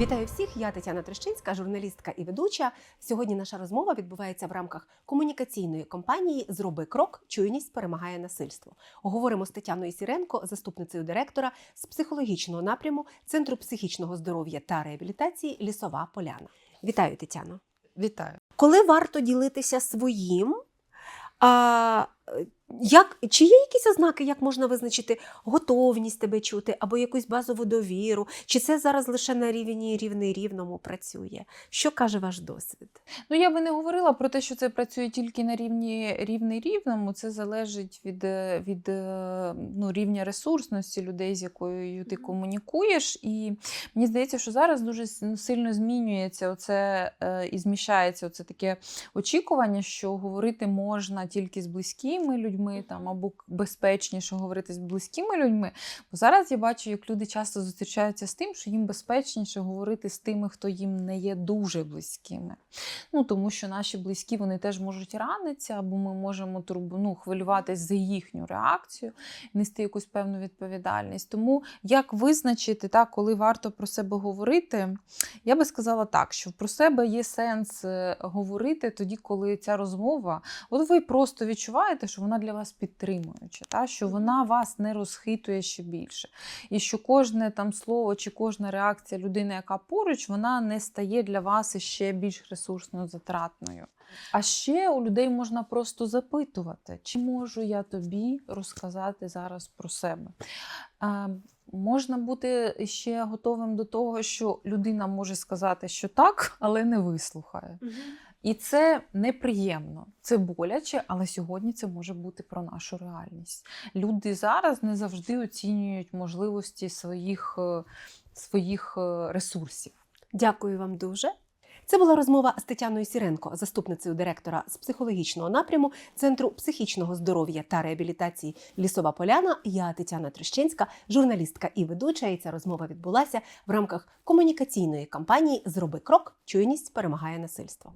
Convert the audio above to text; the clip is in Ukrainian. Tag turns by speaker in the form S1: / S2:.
S1: Вітаю всіх! Я Тетяна Трещинська, журналістка і ведуча. Сьогодні наша розмова відбувається в рамках комунікаційної кампанії Зроби крок, чуйність перемагає насильство. Говоримо з Тетяною Сіренко, заступницею директора з психологічного напряму Центру психічного здоров'я та реабілітації Лісова Поляна. Вітаю, Тетяно!
S2: Вітаю.
S1: Коли варто ділитися своїм? А, як, чи є якісь ознаки, як можна визначити готовність тебе чути або якусь базову довіру? Чи це зараз лише на рівні рівний рівному працює? Що каже ваш досвід?
S2: Ну я би не говорила про те, що це працює тільки на рівні рівний рівному. Це залежить від, е, від е, ну, рівня ресурсності людей, з якою ти комунікуєш. І мені здається, що зараз дуже ну, сильно змінюється оце е, і зміщається оце таке очікування, що говорити можна тільки з близькими людьми, там або безпечніше говорити з близькими людьми. Бо зараз я бачу, як люди часто зустрічаються з тим, що їм безпечніше говорити з тими, хто їм не є дуже близькими. Ну, тому що наші близькі вони теж можуть ранитися, або ми можемо ну, хвилюватись за їхню реакцію, нести якусь певну відповідальність. Тому як визначити, так, коли варто про себе говорити, я би сказала так, що про себе є сенс е, говорити тоді, коли ця розмова, от ви просто відчуваєте, що вона для вас підтримуюча, та, що вона вас не розхитує ще більше. І що кожне там слово чи кожна реакція людини, яка поруч, вона не стає для вас іще більш ресурсно затратною. А ще у людей можна просто запитувати, чи можу я тобі розказати зараз про себе. Можна бути ще готовим до того, що людина може сказати, що так, але не вислухає. І це неприємно, це боляче, але сьогодні це може бути про нашу реальність. Люди зараз не завжди оцінюють можливості своїх, е, своїх е, ресурсів.
S1: Дякую вам дуже. Це була розмова з Тетяною Сіренко, заступницею директора з психологічного напряму Центру психічного здоров'я та реабілітації Лісова Поляна. Я Тетяна Трещинська, журналістка і ведуча. І ця розмова відбулася в рамках комунікаційної кампанії Зроби крок, чуйність перемагає насильство.